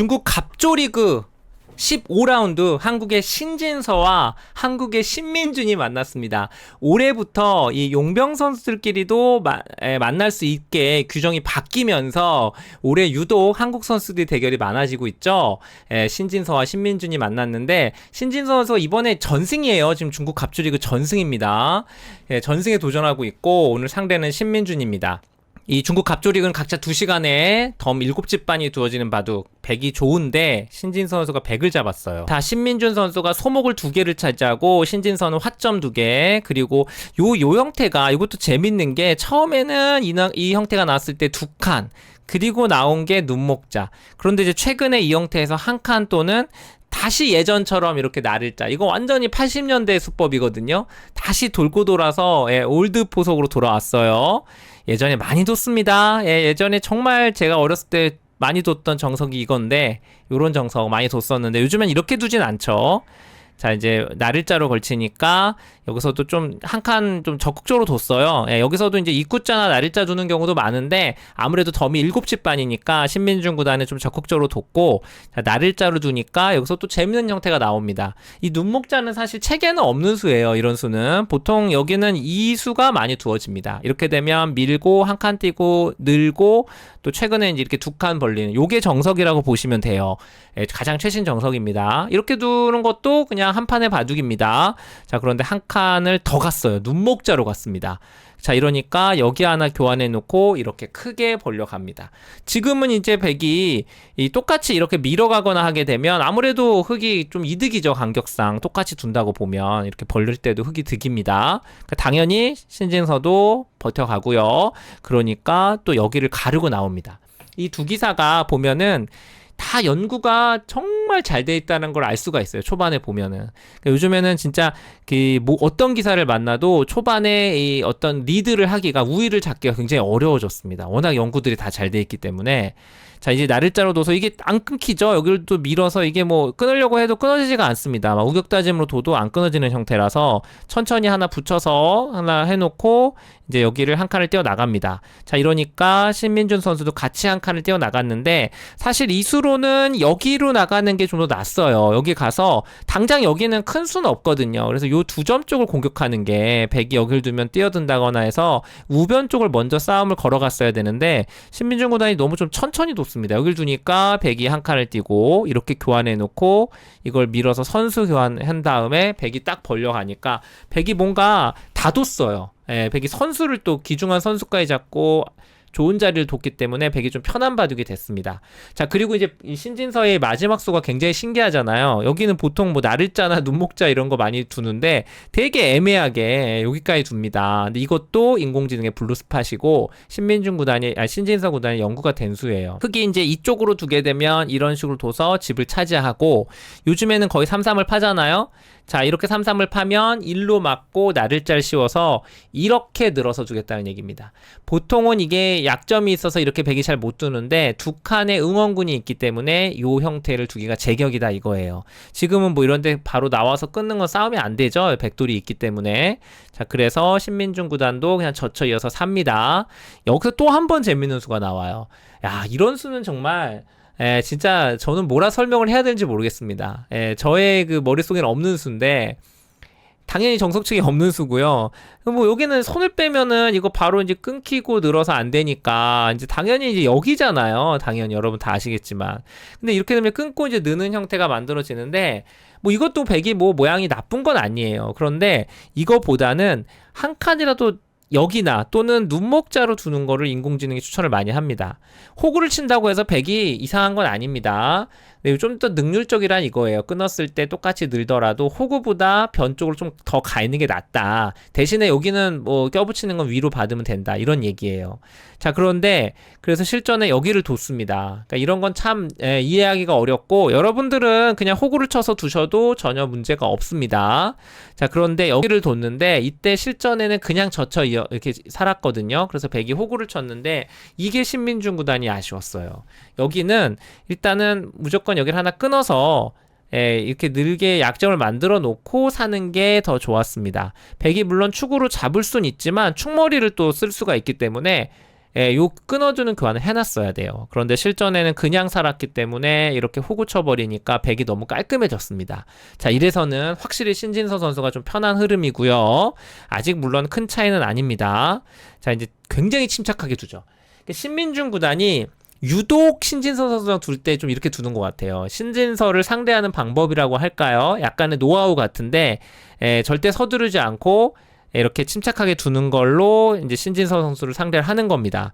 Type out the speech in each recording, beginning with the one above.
중국 갑조리그 15라운드 한국의 신진서와 한국의 신민준이 만났습니다. 올해부터 이 용병 선수들끼리도 마, 에, 만날 수 있게 규정이 바뀌면서 올해 유독 한국 선수들이 대결이 많아지고 있죠. 에, 신진서와 신민준이 만났는데 신진서 선수가 이번에 전승이에요. 지금 중국 갑조리그 전승입니다. 예, 전승에 도전하고 있고 오늘 상대는 신민준입니다. 이 중국 갑조릭은 각자 2시간에 덤 7집 반이 두어지는 바둑 100이 좋은데 신진 선수가 100을 잡았어요. 다 신민준 선수가 소목을 2개를 차지하고 신진선은 화점 2개 그리고 요 요 형태가 이것도 재밌는 게 처음에는 이, 나- 이 형태가 나왔을 때 두 칸 그리고 나온 게 눈목자. 그런데 이제 최근에 이 형태에서 한 칸 또는 다시 예전처럼 이렇게 나를 짜. 이거 완전히 80년대 수법이거든요. 다시 돌고 돌아서 예, 올드 포석으로 돌아왔어요. 예전에 많이 뒀습니다. 예, 예전에 정말 제가 어렸을 때 많이 뒀던 정석이 이건데 요런 정석 많이 뒀었는데 요즘엔 이렇게 두진 않죠. 자 이제 나를자로 걸치니까 여기서도 좀 한 칸 좀 적극적으로 뒀어요. 예, 여기서도 이제 입구자나 나를자 두는 경우도 많은데 아무래도 덤이 7집 반이니까 신민준 구단은 좀 적극적으로 뒀고 자, 나를자로 두니까 여기서 또 재밌는 형태가 나옵니다. 이 눈목자는 사실 책에는 없는 수예요. 이런 수는 보통 여기는 이 수가 많이 두어집니다. 이렇게 되면 밀고 한 칸 띄고 늘고 또 최근에 이제 이렇게 두 칸 벌리는 요게 정석이라고 보시면 돼요. 예, 가장 최신 정석입니다. 이렇게 두는 것도 그냥 한 판의 바둑입니다. 자, 그런데 한 칸을 더 갔어요. 눈목자로 갔습니다. 자, 이러니까 여기 하나 교환해 놓고 이렇게 크게 벌려 갑니다. 지금은 이제 백이 이 똑같이 이렇게 밀어가거나 하게 되면 아무래도 흙이 좀 이득이죠. 간격상. 똑같이 둔다고 보면 이렇게 벌릴 때도 흙이 득입니다. 그러니까 당연히 신진서도 버텨가고요. 그러니까 또 여기를 가르고 나옵니다. 이 두 기사가 보면은 다 연구가 정말 잘 돼 있다는 걸 알 수가 있어요. 초반에 보면은. 그러니까 요즘에는 진짜 그 뭐 어떤 기사를 만나도 초반에 이 어떤 리드를 하기가 우위를 잡기가 굉장히 어려워졌습니다. 워낙 연구들이 다 잘 돼 있기 때문에. 자, 이제 나를 자로 둬서 이게 안 끊기죠. 여기를 또 밀어서 이게 뭐 끊으려고 해도 끊어지지가 않습니다. 막 우격다짐으로 둬도 안 끊어지는 형태라서 천천히 하나 붙여서 하나 해놓고 이제 여기를 한 칸을 띄어 나갑니다. 자, 이러니까 신민준 선수도 같이 한 칸을 띄어 나갔는데 사실 이 수로는 여기로 나가는 게 좀 더 낫어요. 여기 가서 당장 여기는 큰 수는 없거든요. 그래서 요 두 점 쪽을 공격하는 게 백이 여기를 두면 뛰어든다거나 해서 우변 쪽을 먼저 싸움을 걸어갔어야 되는데 신민준 구단이 너무 좀 천천히 뒀 습니다. 여길 두니까 백이 한 칸을 띄고 이렇게 교환해 놓고 이걸 밀어서 선수 교환한 다음에 백이 딱 벌려가니까 백이 뭔가 다 뒀어요. 예, 백이 선수를 또 귀중한 선수까지 잡고 좋은 자리를 뒀기 때문에 백이 좀 편한 바둑이 됐습니다. 자, 그리고 이제 이 신진서의 마지막 수가 굉장히 신기하잖아요. 여기는 보통 뭐 나를자나 눈목자 이런 거 많이 두는데 되게 애매하게 여기까지 둡니다. 근데 이것도 인공지능의 블루 스팟이고 신민준 구단이 아 신진서 구단이 연구가 된 수예요. 흙이 이제 이쪽으로 두게 되면 이런 식으로 둬서 집을 차지하고 요즘에는 거의 삼삼을 파잖아요. 자, 이렇게 삼삼을 파면 일로 맞고 나를 짤 씌워서 이렇게 늘어서 주겠다는 얘기입니다. 보통은 이게 약점이 있어서 이렇게 백이 잘 못 두는데 두 칸의 응원군이 있기 때문에 요 형태를 두기가 제격이다 이거예요. 지금은 뭐 이런데 바로 나와서 끊는 건 싸움이 안 되죠. 백돌이 있기 때문에. 자, 그래서 신민중 구단도 그냥 젖혀 이어서 삽니다. 여기서 또 한 번 재밌는 수가 나와요. 야, 이런 수는 정말 예, 진짜 저는 뭐라 설명을 해야 되는지 모르겠습니다. 예, 저의 그 머릿속에는 없는 수인데 당연히 정석 측에 없는 수고요. 뭐 여기는 손을 빼면은 이거 바로 이제 끊기고 늘어서 안 되니까 이제 당연히 이제 여기잖아요. 당연히 여러분 다 아시겠지만. 근데 이렇게 되면 끊고 이제 느는 형태가 만들어지는데 뭐 이것도 백이 뭐 모양이 나쁜 건 아니에요. 그런데 이거보다는 한 칸이라도 여기나 또는 눈목자로 두는 거를 인공지능이 추천을 많이 합니다. 호구를 친다고 해서 백이 이상한 건 아닙니다. 네, 좀더 능률적이란 이거예요. 끊었을 때 똑같이 늘더라도 호구보다 변 쪽으로 좀 더 가 있는 게 낫다. 대신에 여기는 뭐 껴붙이는 건 위로 받으면 된다. 이런 얘기예요. 자, 그런데 그래서 실전에 여기를 뒀습니다. 그러니까 이런 건 참 이해하기가 어렵고 여러분들은 그냥 호구를 쳐서 두셔도 전혀 문제가 없습니다. 자, 그런데 여기를 뒀는데 이때 실전에는 그냥 젖혀 이렇게 살았거든요. 그래서 백이 호구를 쳤는데 이게 신민중 구단이 아쉬웠어요. 여기는 일단은 무조건 여기를 하나 끊어서 예, 이렇게 늘게 약점을 만들어 놓고 사는 게 더 좋았습니다. 백이 물론 축으로 잡을 순 있지만 축머리를 또 쓸 수가 있기 때문에 예, 요 끊어주는 교환을 해놨어야 돼요. 그런데 실전에는 그냥 살았기 때문에 이렇게 호구 쳐버리니까 백이 너무 깔끔해졌습니다. 자, 이래서는 확실히 신진서 선수가 좀 편한 흐름이고요. 아직 물론 큰 차이는 아닙니다. 자, 이제 굉장히 침착하게 두죠. 신민중 구단이 유독 신진서 선수랑 둘 때 좀 이렇게 두는 것 같아요. 신진서를 상대하는 방법이라고 할까요? 약간의 노하우 같은데 에, 절대 서두르지 않고 이렇게 침착하게 두는 걸로 이제 신진서 선수를 상대를 하는 겁니다.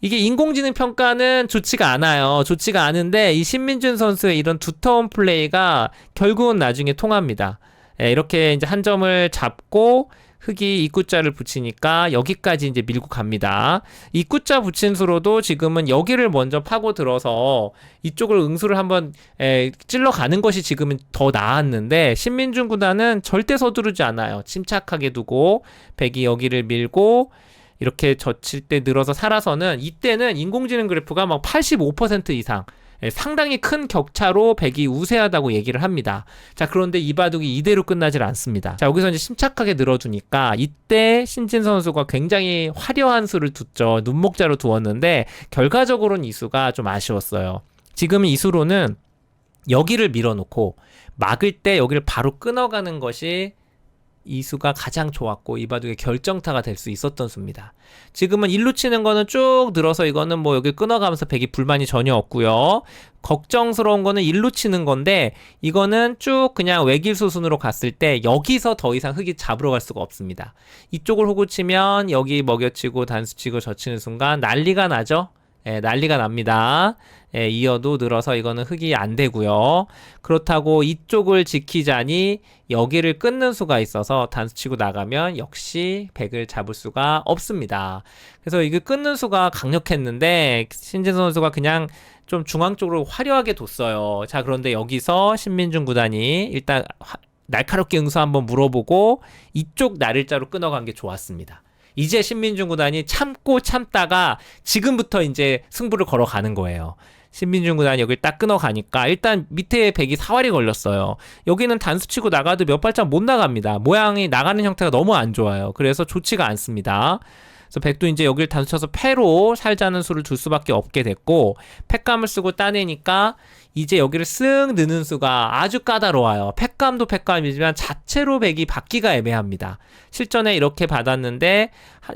이게 인공지능 평가는 좋지가 않아요. 좋지가 않은데 이 신민준 선수의 이런 두터운 플레이가 결국은 나중에 통합니다. 예, 이렇게 이제 한 점을 잡고 흙이 입구자를 붙이니까 여기까지 이제 밀고 갑니다. 입구자 붙인 수로도 지금은 여기를 먼저 파고 들어서 이쪽을 응수를 한번 에, 찔러 가는 것이 지금은 더 나았는데 신민준 구단은 절대 서두르지 않아요. 침착하게 두고 백이 여기를 밀고 이렇게 젖힐 때 늘어서 살아서는 이때는 인공지능 그래프가 막 85% 이상 예, 상당히 큰 격차로 백이 우세하다고 얘기를 합니다. 자, 그런데 이 바둑이 이대로 끝나질 않습니다. 자, 여기서 이제 심착하게 늘어두니까 이때 신진 선수가 굉장히 화려한 수를 뒀죠. 눈목자로 두었는데 결과적으로는 이 수가 좀 아쉬웠어요. 지금 이 수로는 여기를 밀어놓고 막을 때 여기를 바로 끊어가는 것이 이 수가 가장 좋았고 이 바둑의 결정타가 될 수 있었던 수입니다. 지금은 일루 치는 거는 쭉 늘어서 이거는 뭐 여기 끊어가면서 백이 불만이 전혀 없고요. 걱정스러운 거는 일루 치는 건데 이거는 쭉 그냥 외길 수순으로 갔을 때 여기서 더 이상 흙이 잡으러 갈 수가 없습니다. 이쪽을 호구 치면 여기 먹여치고 단수 치고 젖히는 순간 난리가 나죠. 예, 난리가 납니다. 예, 이어도 늘어서 이거는 흙이 안 되고요. 그렇다고 이쪽을 지키자니 여기를 끊는 수가 있어서 단수 치고 나가면 역시 백을 잡을 수가 없습니다. 그래서 이게 끊는 수가 강력했는데 신진 선수가 그냥 좀 중앙 쪽으로 화려하게 뒀어요. 자, 그런데 여기서 신민중 구단이 일단 화, 날카롭게 응수 한번 물어보고 이쪽 날일자로 끊어간 게 좋았습니다. 이제 신민중 구단이 참고 참다가 지금부터 이제 승부를 걸어가는 거예요. 신민중 구단이 여기 딱 끊어가니까 일단 밑에 백이 사활이 걸렸어요. 여기는 단수 치고 나가도 몇 발짝 못 나갑니다. 모양이 나가는 형태가 너무 안 좋아요. 그래서 좋지가 않습니다. 그래서 백도 이제 여기를 단수 쳐서 패로 살자는 수를 둘 수밖에 없게 됐고 팩감을 쓰고 따내니까 이제 여기를 쓱 느는 수가 아주 까다로워요. 팩감도 팩감이지만 자체로 백이 받기가 애매합니다. 실전에 이렇게 받았는데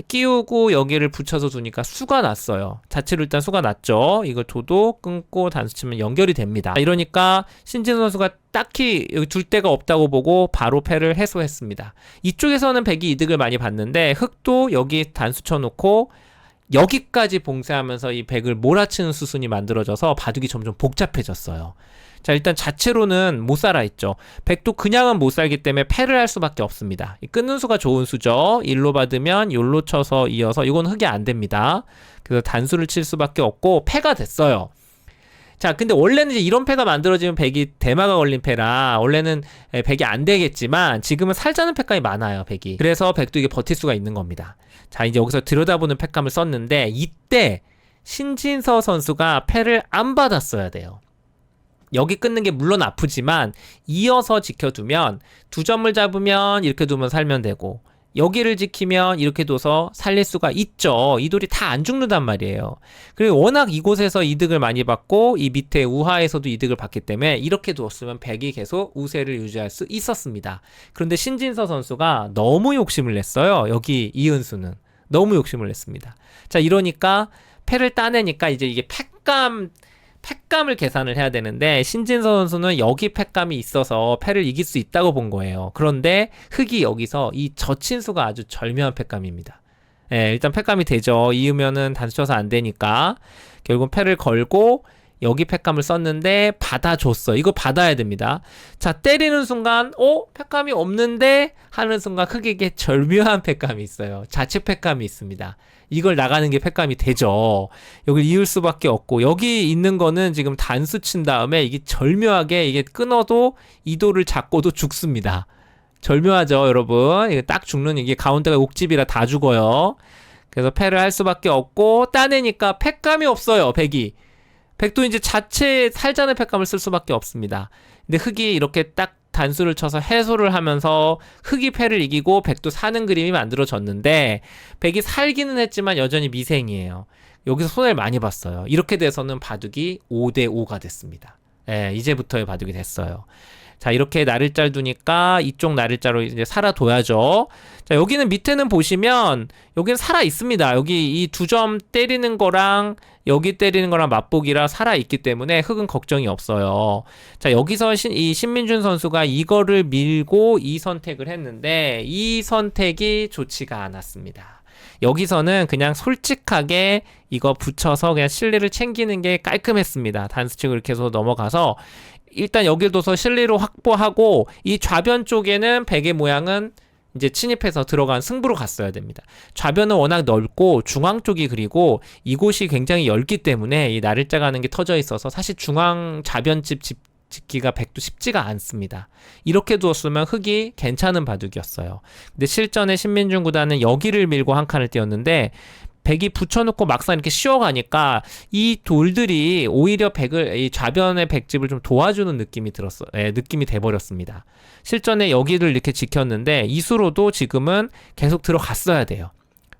끼우고 여기를 붙여서 두니까 수가 났어요. 자체로 일단 수가 났죠. 이걸 둬도 끊고 단수 치면 연결이 됩니다. 이러니까 신진 선수가 딱히 여기 둘 데가 없다고 보고 바로 패를 해소했습니다. 이쪽에서는 백이 이득을 많이 봤는데 흑도 여기 단수 쳐놓고 여기까지 봉쇄하면서 이 백을 몰아치는 수순이 만들어져서 바둑이 점점 복잡해졌어요. 자, 일단 자체로는 못 살아있죠. 백도 그냥은 못 살기 때문에 패를 할 수밖에 없습니다. 이 끊는 수가 좋은 수죠. 일로 받으면 요로 쳐서 이어서 이건 흙이 안 됩니다. 그래서 단수를 칠 수밖에 없고 패가 됐어요. 자, 근데 원래는 이제 이런 패가 만들어지면 백이 대마가 걸린 패라 원래는 백이 안 되겠지만 지금은 살자는 패감이 많아요, 백이. 그래서 백도 이게 버틸 수가 있는 겁니다. 자, 이제 여기서 들여다보는 패감을 썼는데 이때 신진서 선수가 패를 안 받았어야 돼요. 여기 끊는 게 물론 아프지만 이어서 지켜두면 두 점을 잡으면 이렇게 두면 살면 되고 여기를 지키면 이렇게 둬서 살릴 수가 있죠. 이 돌이 다 안 죽는단 말이에요. 그리고 워낙 이곳에서 이득을 많이 받고 이 밑에 우하에서도 이득을 받기 때문에 이렇게 두었으면 백이 계속 우세를 유지할 수 있었습니다. 그런데 신진서 선수가 너무 욕심을 냈어요. 여기 이은수는 너무 욕심을 냈습니다. 자 이러니까 패를 따내니까 이제 이게 패감 팩감을 계산을 해야 되는데 신진서 선수는 여기 팩감이 있어서 패를 이길 수 있다고 본 거예요. 그런데 흑이 여기서 이 저친수가 아주 절묘한 팩감입니다. 예, 일단 팩감이 되죠. 이으면은 단수 쳐서 안 되니까 결국 패를 걸고 여기 팩감을 썼는데 받아줬어. 이거 받아야 됩니다. 자, 때리는 순간, 어? 팩감이 없는데? 하는 순간 흑에게 절묘한 팩감이 있어요. 자체 팩감이 있습니다. 이걸 나가는 게 팩감이 되죠. 여기 이을 수밖에 없고, 여기 있는 거는 지금 단수 친 다음에 이게 절묘하게 이게 끊어도 이도를 잡고도 죽습니다. 절묘하죠, 여러분. 이게 딱 죽는 이게 가운데가 옥집이라 다 죽어요. 그래서 패를 할 수밖에 없고, 따내니까 팩감이 없어요, 백이. 백도 이제 자체 살자는 팩감을 쓸 수밖에 없습니다. 근데 흙이 이렇게 딱 단수를 쳐서 해소를 하면서 흑이 패를 이기고 백도 사는 그림이 만들어졌는데 백이 살기는 했지만 여전히 미생이에요. 여기서 손해를 많이 봤어요. 이렇게 돼서는 바둑이 5대 5가 됐습니다. 예, 이제부터의 바둑이 됐어요. 자, 이렇게 나를자를 두니까 이쪽 나를자로 이제 살아둬야죠. 자, 여기는 밑에는 보시면 여기는 살아 있습니다. 여기 이 두 점 때리는 거랑 여기 때리는 거랑 맞보기라 살아 있기 때문에 흑은 걱정이 없어요. 자, 여기서 신, 이 신민준 선수가 이거를 밀고 이 선택을 했는데 이 선택이 좋지가 않았습니다. 여기서는 그냥 솔직하게 이거 붙여서 그냥 실리를 챙기는 게 깔끔했습니다. 단수치고 이렇게 해서 넘어가서 일단 여길 둬서 실리로 확보하고 이 좌변 쪽에는 베개 모양은 이제 침입해서 들어간 승부로 갔어야 됩니다. 좌변은 워낙 넓고 중앙 쪽이 그리고 이곳이 굉장히 얇기 때문에 이 나를자 가는 게 터져 있어서 사실 중앙 좌변집 집 짓기가 백도 쉽지가 않습니다. 이렇게 두었으면 흑이 괜찮은 바둑이었어요. 근데 실전에 신민중 구단은 여기를 밀고 한 칸을 띄었는데 백이 붙여놓고 막상 이렇게 씌워가니까 이 돌들이 오히려 백을 이 좌변의 백집을 좀 도와주는 느낌이 들었어, 예, 느낌이 돼버렸습니다. 실전에 여기를 이렇게 지켰는데 이수로도 지금은 계속 들어갔어야 돼요.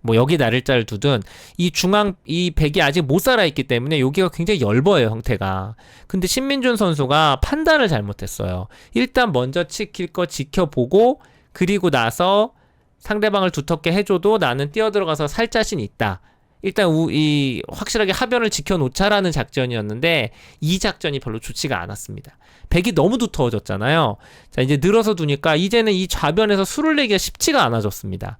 뭐 여기 나를자를 두든 이 중앙 이 백이 아직 못 살아 있기 때문에 여기가 굉장히 엷어요 형태가. 근데 신민준 선수가 판단을 잘못했어요. 일단 먼저 지킬 거 지켜보고 그리고 나서 상대방을 두텁게 해줘도 나는 뛰어 들어가서 살 자신 있다. 일단 우, 이 확실하게 하변을 지켜놓자라는 작전이었는데 이 작전이 별로 좋지가 않았습니다. 백이 너무 두터워졌잖아요. 자 이제 늘어서 두니까 이제는 이 좌변에서 수를 내기가 쉽지가 않아졌습니다.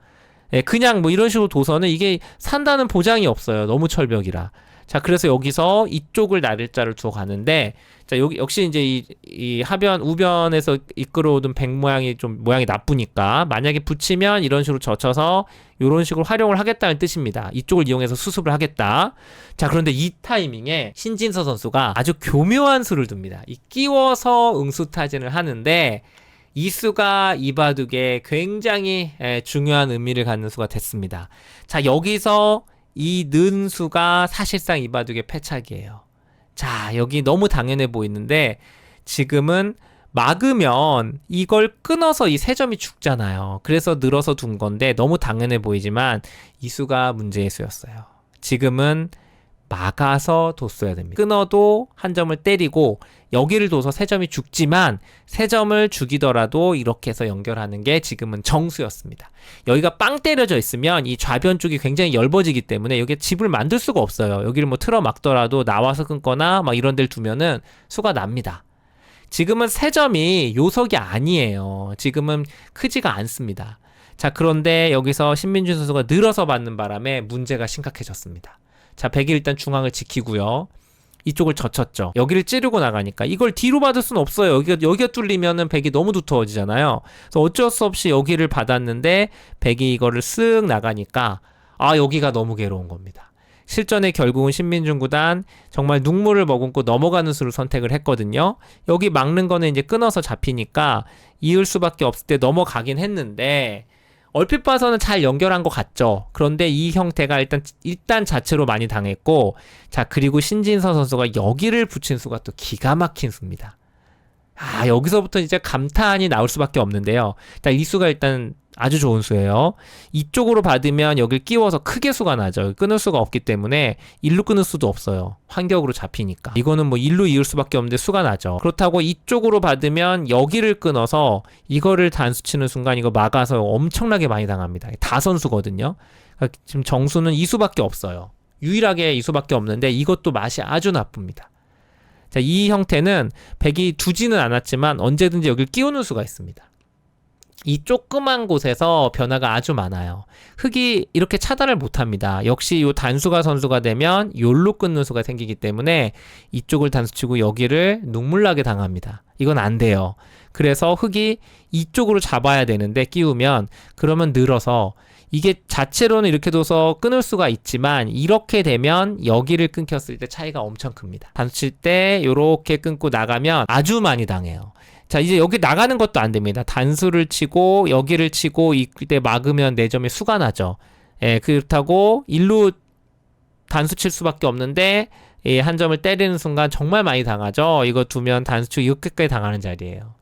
예, 그냥 뭐 이런 식으로 도서는 이게 산다는 보장이 없어요. 너무 철벽이라. 자, 그래서 여기서 이쪽을 나를자를 두어 가는데, 자, 여기, 역시 이제 이, 이 하변, 우변에서 이끌어오던 백 모양이 좀 모양이 나쁘니까, 만약에 붙이면 이런 식으로 젖혀서 이런 식으로 활용을 하겠다는 뜻입니다. 이쪽을 이용해서 수습을 하겠다. 자, 그런데 이 타이밍에 신진서 선수가 아주 교묘한 수를 둡니다. 이 끼워서 응수타진을 하는데, 이 수가 이 바둑에 굉장히 에, 중요한 의미를 갖는 수가 됐습니다. 자, 여기서 이 는 수가 사실상 이 바둑의 패착이에요. 자, 여기 너무 당연해 보이는데 지금은 막으면 이걸 끊어서 이 세 점이 죽잖아요. 그래서 늘어서 둔 건데 너무 당연해 보이지만 이 수가 문제의 수였어요. 지금은 막아서 뒀어야 됩니다. 끊어도 한 점을 때리고 여기를 둬서 세 점이 죽지만 세 점을 죽이더라도 이렇게 해서 연결하는 게 지금은 정수였습니다. 여기가 빵 때려져 있으면 이 좌변 쪽이 굉장히 얇아지기 때문에 여기에 집을 만들 수가 없어요. 여기를 뭐 틀어 막더라도 나와서 끊거나 막 이런 데를 두면은 수가 납니다. 지금은 세 점이 요석이 아니에요. 지금은 크지가 않습니다. 자, 그런데 여기서 신민준 선수가 늘어서 받는 바람에 문제가 심각해졌습니다. 자, 백이 일단 중앙을 지키고요. 이쪽을 젖혔죠. 여기를 찌르고 나가니까 이걸 뒤로 받을 수는 없어요. 여기가 여기가 뚫리면은 백이 너무 두터워지잖아요. 그래서 어쩔 수 없이 여기를 받았는데 백이 이거를 쓱 나가니까 아 여기가 너무 괴로운 겁니다. 실전에 결국은 신민중 구단 정말 눈물을 머금고 넘어가는 수를 선택을 했거든요. 여기 막는 거는 이제 끊어서 잡히니까 이을 수밖에 없을 때 넘어가긴 했는데 얼핏 봐서는 잘 연결한 것 같죠. 그런데 이 형태가 일단 일단 자체로 많이 당했고 자 그리고 신진서 선수가 여기를 붙인 수가 또 기가 막힌 수입니다. 아 여기서부터 이제 감탄이 나올 수밖에 없는데요. 자, 이 수가 일단 아주 좋은 수예요. 이쪽으로 받으면 여길 끼워서 크게 수가 나죠. 끊을 수가 없기 때문에 일로 끊을 수도 없어요. 환격으로 잡히니까. 이거는 뭐 일로 이을 수밖에 없는데 수가 나죠. 그렇다고 이쪽으로 받으면 여기를 끊어서 이거를 단수 치는 순간 이거 막아서 엄청나게 많이 당합니다. 다선수거든요. 그러니까 지금 정수는 이 수밖에 없어요. 유일하게 이 수밖에 없는데 이것도 맛이 아주 나쁩니다. 자, 이 형태는 백이 두지는 않았지만 언제든지 여기를 끼우는 수가 있습니다. 이 조그만 곳에서 변화가 아주 많아요. 흙이 이렇게 차단을 못합니다. 역시 이 단수가 선수가 되면 요로 끊는 수가 생기기 때문에 이쪽을 단수치고 여기를 눈물나게 당합니다. 이건 안 돼요. 그래서 흙이 이쪽으로 잡아야 되는데 끼우면 그러면 늘어서 이게 자체로는 이렇게 둬서 끊을 수가 있지만 이렇게 되면 여기를 끊겼을 때 차이가 엄청 큽니다. 단수 칠 때 이렇게 끊고 나가면 아주 많이 당해요. 자, 이제 여기 나가는 것도 안 됩니다. 단수를 치고 여기를 치고 이때 막으면 4점이 수가 나죠. 예, 그렇다고 일로 단수 칠 수밖에 없는데 예, 한 점을 때리는 순간 정말 많이 당하죠. 이거 두면 단수 치고 이렇게까지 당하는 자리예요.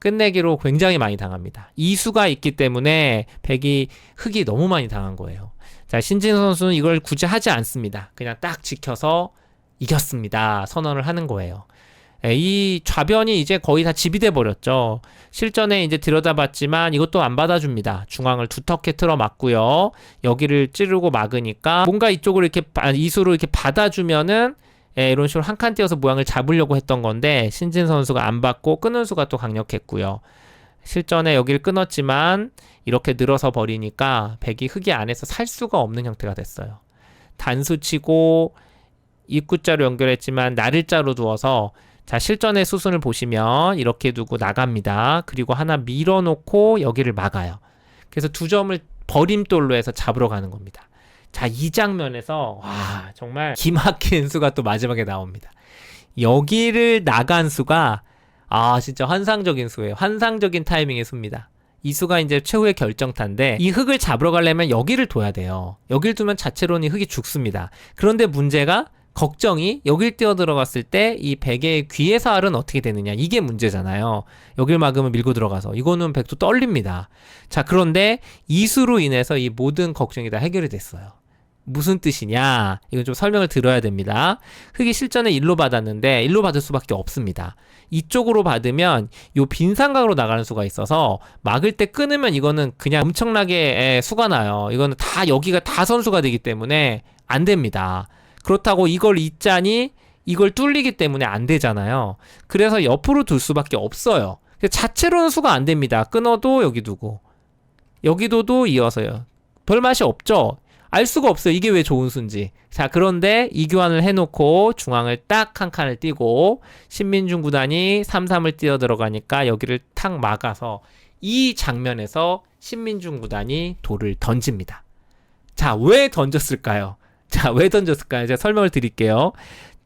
끝내기로 굉장히 많이 당합니다. 이수가 있기 때문에 백이 흑이 너무 많이 당한 거예요. 자, 신진 선수는 이걸 굳이 하지 않습니다. 그냥 딱 지켜서 이겼습니다. 선언을 하는 거예요. 예, 이 좌변이 이제 거의 다 지비돼 버렸죠. 실전에 이제 들여다봤지만 이것도 안 받아줍니다. 중앙을 두텁게 틀어 막고요. 여기를 찌르고 막으니까 뭔가 이쪽으로 이렇게 바- 이수로 이렇게 받아주면은 예, 이런 식으로 한 칸 띄어서 모양을 잡으려고 했던 건데 신진 선수가 안 받고 끊은 수가 또 강력했고요. 실전에 여기를 끊었지만 이렇게 늘어서 버리니까 백이 흙이 안에서 살 수가 없는 형태가 됐어요. 단수 치고 입구자로 연결했지만 나를자로 두어서 자 실전의 수순을 보시면 이렇게 두고 나갑니다. 그리고 하나 밀어놓고 여기를 막아요. 그래서 두 점을 버림돌로 해서 잡으러 가는 겁니다. 자 이 장면에서 와 정말 기막힌 수가 또 마지막에 나옵니다. 여기를 나간 수가 아 진짜 환상적인 수예요. 환상적인 타이밍의 수입니다. 이 수가 이제 최후의 결정타인데 이 흙을 잡으러 가려면 여기를 둬야 돼요. 여기를 두면 자체로는 이 흙이 죽습니다. 그런데 문제가 걱정이 여길 뛰어 들어갔을 때이 백의 귀에서 알은 어떻게 되느냐 이게 문제잖아요. 여길 막으면 밀고 들어가서 이거는 백도 떨립니다. 자 그런데 이수로 인해서 이 모든 걱정이 다 해결이 됐어요. 무슨 뜻이냐? 이건 좀 설명을 들어야 됩니다. 흙이 실전에 일로 받았는데 일로 받을 수밖에 없습니다. 이쪽으로 받으면 요 빈삼각으로 나가는 수가 있어서 막을 때 끊으면 이거는 그냥 엄청나게 에, 수가 나요. 이거는 다 여기가 다 선수가 되기 때문에 안 됩니다. 그렇다고 이걸 잊자니 이걸 뚫리기 때문에 안 되잖아요. 그래서 옆으로 둘 수밖에 없어요. 근데 자체로는 수가 안 됩니다. 끊어도 여기 두고 여기도도 이어서요. 별 맛이 없죠. 알 수가 없어요. 이게 왜 좋은 수인지. 자, 그런데 이교환을 해놓고 중앙을 딱 한 칸을 띄고 신민중 구단이 3-3을 뛰어 들어가니까 여기를 탁 막아서 이 장면에서 신민중 구단이 돌을 던집니다. 자, 왜 던졌을까요? 자, 왜 던졌을까요? 제가 설명을 드릴게요.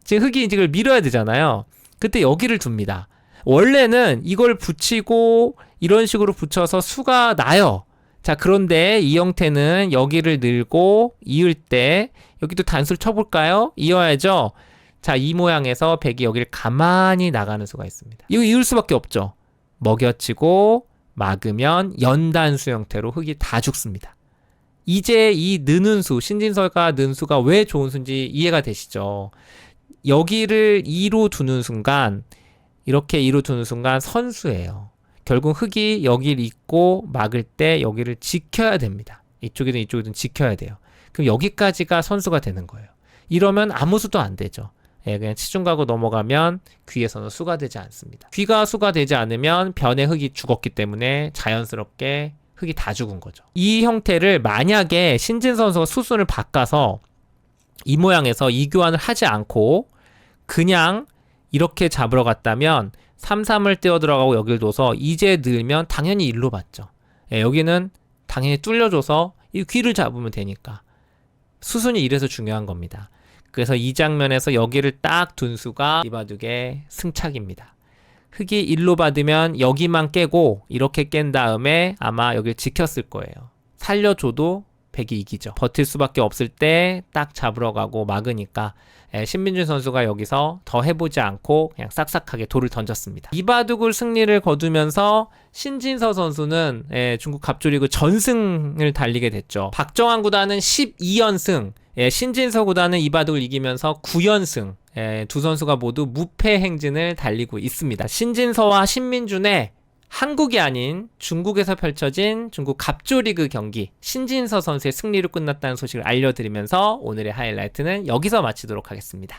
지금 흑이 이걸 밀어야 되잖아요. 그때 여기를 둡니다. 원래는 이걸 붙이고 이런 식으로 붙여서 수가 나요. 자, 그런데 이 형태는 여기를 늘고 이을 때 여기도 단수를 쳐볼까요? 이어야죠. 자, 이 모양에서 백이 여기를 가만히 나가는 수가 있습니다. 이거 이을 수밖에 없죠. 먹여치고 막으면 연단수 형태로 흙이 다 죽습니다. 이제 이 느는 수, 신진설과 는 수가 왜 좋은 수인지 이해가 되시죠? 여기를 2로 두는 순간, 이렇게 2로 두는 순간 선수예요. 결국 흙이 여기를 잇고 막을 때 여기를 지켜야 됩니다. 이쪽이든 이쪽이든 지켜야 돼요. 그럼 여기까지가 선수가 되는 거예요. 이러면 아무 수도 안 되죠. 예, 그냥 치중 가고 넘어가면 귀에서는 수가 되지 않습니다. 귀가 수가 되지 않으면 변의 흙이 죽었기 때문에 자연스럽게 흙이 다 죽은 거죠. 이 형태를 만약에 신진 선수가 수순을 바꿔서 이 모양에서 이 교환을 하지 않고 그냥 이렇게 잡으러 갔다면 3-3을 떼어 들어가고 여길 둬서 이제 늘면 당연히 일로 받죠. 예, 여기는 당연히 뚫려줘서 이 귀를 잡으면 되니까. 수순이 이래서 중요한 겁니다. 그래서 이 장면에서 여기를 딱 둔 수가 이바둑의 승착입니다. 흙이 일로 받으면 여기만 깨고 이렇게 깬 다음에 아마 여기를 지켰을 거예요. 살려줘도 백이 이기죠. 버틸 수밖에 없을 때 딱 잡으러 가고 막으니까 예, 신민준 선수가 여기서 더 해보지 않고 그냥 싹싹하게 돌을 던졌습니다. 이바둑을 승리를 거두면서 신진서 선수는 예, 중국 갑조리그 전승을 달리게 됐죠. 박정환 구단은 12연승, 예, 신진서 구단은 이바둑을 이기면서 9연승. 예, 두 선수가 모두 무패 행진을 달리고 있습니다. 신진서와 신민준의 한국이 아닌 중국에서 펼쳐진 중국 갑조리그 경기 신진서 선수의 승리로 끝났다는 소식을 알려드리면서 오늘의 하이라이트는 여기서 마치도록 하겠습니다.